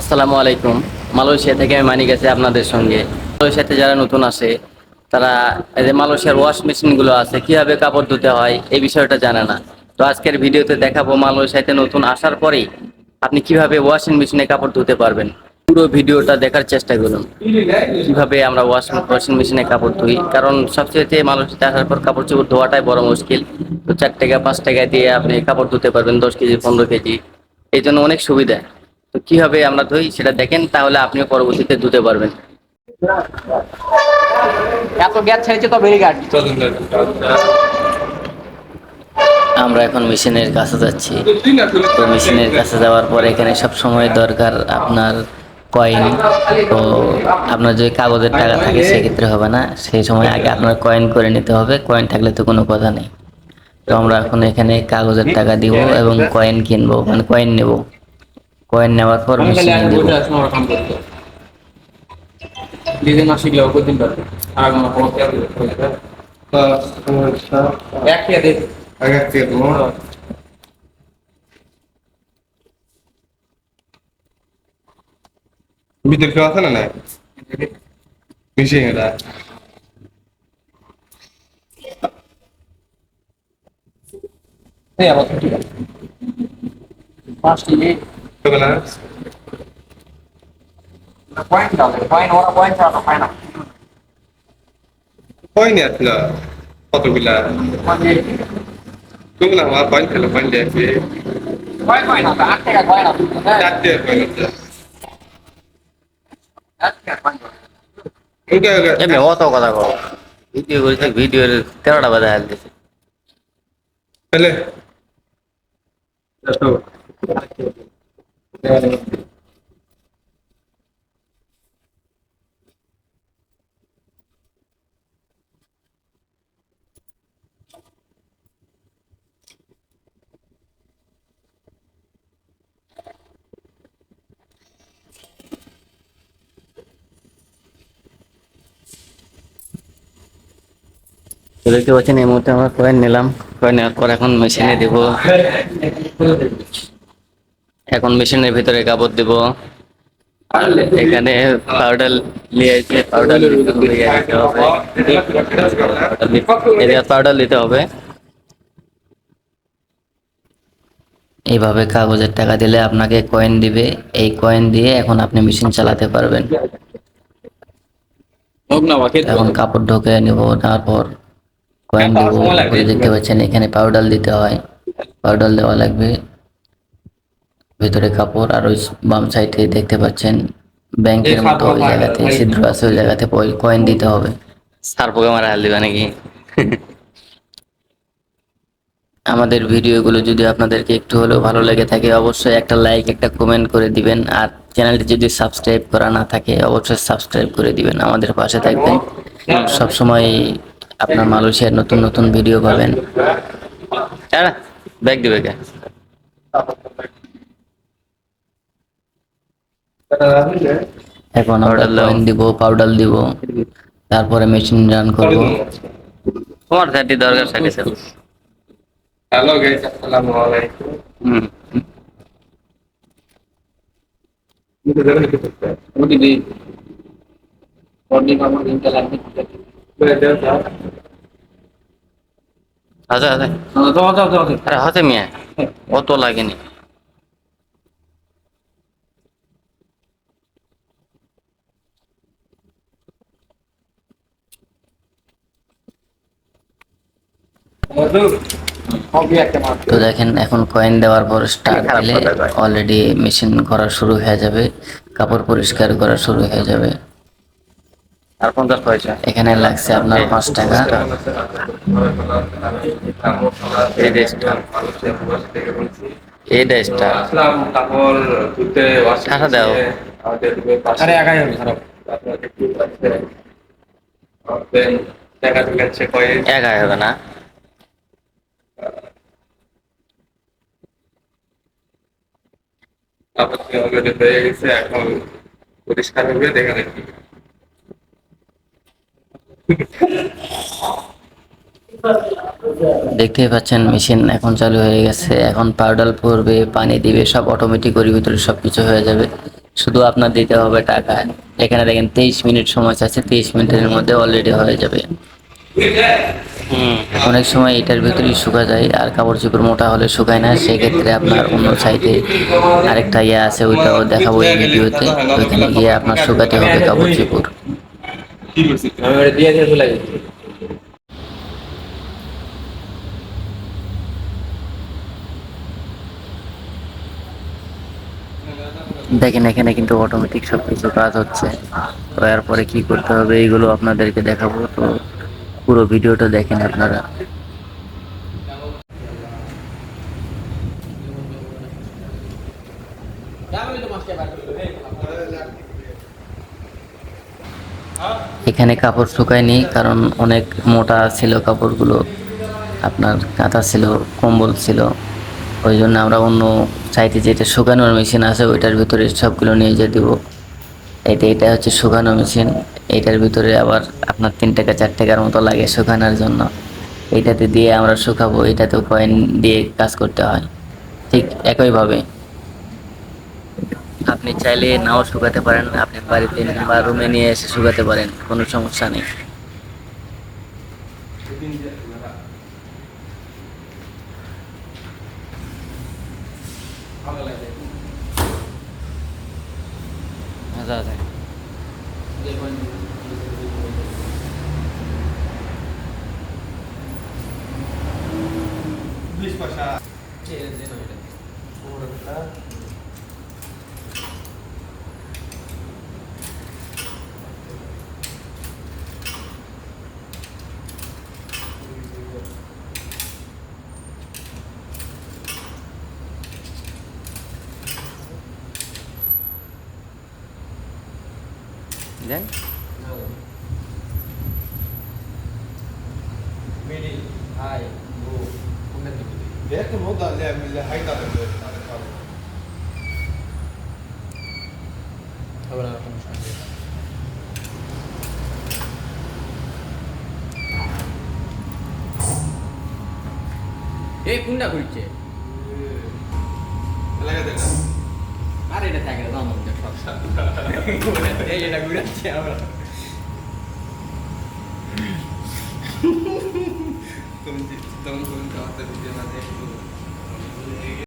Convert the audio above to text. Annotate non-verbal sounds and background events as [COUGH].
আসসালামু আলাইকুম। মালয়েশিয়া থেকে আমি মানিক আছি আপনাদের সঙ্গে। মালয়েশিয়াতে যারা নতুন আসে তারা এই যে মালয়েশিয়ার ওয়াশ মেশিনগুলো আছে, কীভাবে কাপড় ধুতে হয়, এই বিষয়টা জানে না। তো আজকের ভিডিওতে দেখাবো মালয়েশিয়াতে নতুন আসার পরেই আপনি কীভাবে ওয়াশিং মেশিনে কাপড় ধুতে পারবেন। পুরো ভিডিওটা দেখার চেষ্টা করুন, কীভাবে আমরা ওয়াশ, ওয়াশিং মেশিনে কাপড় ধুই। কারণ সবচেয়ে মালয়েশিয়াতে আসার পর কাপড় চোপড় ধোয়াটাই বড় মুশকিল। তো চার টাকা, পাঁচ টাকা দিয়ে আপনি কাপড় ধুতে পারবেন, দশ কেজি, পনেরো কেজি। এই জন্য অনেক সুবিধা। কীভাবে আমরা ধুই সেটা দেখেন তাহলে আপনিও পরবর্তীতে ধুতে পারবেন। এত গ্যাস ছেড়েছে তো আমরা এখন মেশিনের কাছে যাচ্ছি। তো মেশিনের কাছে যাওয়ার পর এখানে সব সময় দরকার আপনার কয়েন তো আপনার যদি কাগজের টাকা থাকে সেক্ষেত্রে হবে না। সেই সময় আগে আপনার কয়েন করে নিতে হবে। কয়েন থাকলে তো কোনো কথা নেই। তো আমরা এখন এখানে কাগজের টাকা দিব এবং কয়েন কিনবো মানে কয়েন নেব। কয়েন নেওয়ার পর ডিজাইন না শিখলেও করতে পারবে। আর কোনো সমস্যা এক খেয়ে দেখ ভিতর কেউ আছে না না মিশিয়ে এটা আবার ঠিক আছে। পাঁচটি పాయింట్ కావాలి పాయింట్ ఓరా పాయింట్ చాలా పైన పాయింట్ ఎట్లా కొత్త పిల్ల చూడలేమా పాయింట్ వెళ్ళి పని చేసి ఏమి పోతావు కదా వీడియో గురించి వీడియో తినడం అదే అది చేసి তো দেখতে পাচ্ছেন এই মুহূর্তে আমরা কয়েন নিলাম। কয়েন নেওয়ার পর এখন মেশিনে দেব। এখন মেশিনের ভিতরে কাপড় দেব। এখানে পাউডার নিয়ে এসে পাউডার দিতে হবে। এরিয়া পাউডার দিতে হবে। এইভাবে কাগজের টাকা দিলে আপনাকে কয়েন দিবে। এই কয়েন দিয়ে এখন আপনি মেশিন চালাতে পারবেন। এখন কাপড় ঢোকে নিব নেওয়ার পর কয়েন দিব দেখতে পাচ্ছেন এখানে পাউডার দিতে হয়। পাউডার দেওয়া লাগবে। ভিতরে কাপড় আর ওই বাম সাইডে দেখতে পাচ্ছেন ব্যাংকের মতো ওই জায়গাতে ছিদ্র আছে ওই জায়গাতে কয়েন দিতে হবে। সার পোকা মারা হাল দিবা নাকি? [LAUGHS] আমাদের ভিডিওগুলো যদি আপনাদেরকে একটু হলেও ভালো লেগে থাকে অবশ্যই একটা লাইক একটা কমেন্ট করে দিবেন। আর চ্যানেলটি যদি সাবস্ক্রাইব করা না থাকে অবশ্যই সাবস্ক্রাইব করে দিবেন। আমাদের পাশে থাকবেন। সব সময় আপনার মালয়েশিয়ার নতুন নতুন ভিডিও পাবেন। ব্যাগ দিবে কে এখন আমরা কয়েন দিব পাউডার দিব তারপরে মেশিন রান করব। তোমার থার্টি দরকার থাকে স্যার হ্যালো গাইস আসসালামু আলাইকুম। হুম। ওটি দি বডি কামড় দিন চালা আচ্ছা আচ্ছা তো তো তো তো আরে হাতে মিয়া অত লাগেনি। তো দেখেন এখন কয়েন দেওয়ার পর স্টার্ট দিলে অলরেডি মেশিন করা শুরু হয়ে যাবে কাপড় পরিষ্কার করা শুরু হয়ে যাবে। আর পঞ্চাশ পয়সা। এখানে লাগছে আপনার পাঁচ টাকা। এই ড্রেসটা এই ড্রেসটা দাও। আরে হবে খারাপ আয় হবে না? কাপড় অলরেডি হয়ে গেছে, এখন পরিষ্কার হবে দেখা দেখি দেখতেই পাচ্ছেন, মেশিন এখন চালু হয়ে গেছে। এখন পাউডার পড়বে, পানি দিবে, সব অটোমেটিক ওর ভিতরে সব কিছু হয়ে যাবে। শুধু আপনার দিতে হবে টাকা। এখানে দেখেন তেইশ মিনিট সময় আছে তেইশ মিনিটের মধ্যে অলরেডি হয়ে যাবে। অনেক সময় এটার ভেতরেই শুকা যায় আর কাপড় চোপড় মোটা হলে শুকায় না। সেক্ষেত্রে আপনার অন্য সাইডে আরেকটা ইয়ে আছে ওইটাও দেখাবো এই ভিডিওতে। ওইখানে গিয়ে আপনার শুকাতে হবে কাপড় চোপড়। দেখেন এখানে কিন্তু অটোমেটিক সব কিছু কাজ হচ্ছে। তো এরপরে কি করতে হবে এইগুলো আপনাদেরকে দেখাবো। তো পুরো ভিডিওটা দেখেন আপনারা। এখানে কাপড় শুকায়নি, কারণ অনেক মোটা ছিল কাপড়গুলো, আপনার কাঁথা ছিল, কম্বল ছিল। ওই জন্য আমরা অন্য সাইডে যেটা শুকানোর মেশিন আছে, ওইটার ভিতরে সবগুলো নিয়ে যেয়ে দেবো। এটা এটা হচ্ছে শুকানো মেশিন এটার ভিতরে আবার আপনার তিন টাকা চার টাকার মতো লাগে শুকানোর জন্য। এইটাতে দিয়ে আমরা শুকাবো এটাতেও কয়েন দিয়ে কাজ করতে হয়। ঠিক একইভাবে। আপনি চাইলে নাও শুকাতে পারেন আপনি বাড়িতে বা রুমে নিয়ে এসে শুকাতে পারেন কোনো সমস্যা নেই। মজা আছে। দেন মিডি হাই লো কোনটা দিবি দেখ তো বহুত আছে মিলে হাই দাদা হবে না কোনো সমস্যা এই কোনটা ঘুরছে লাগা আর এটা থাকে না আমার সব এই এটা ঘুরাচ্ছে আমরা তুমি তুমি তুমি কাছে ভিডিও না দেখো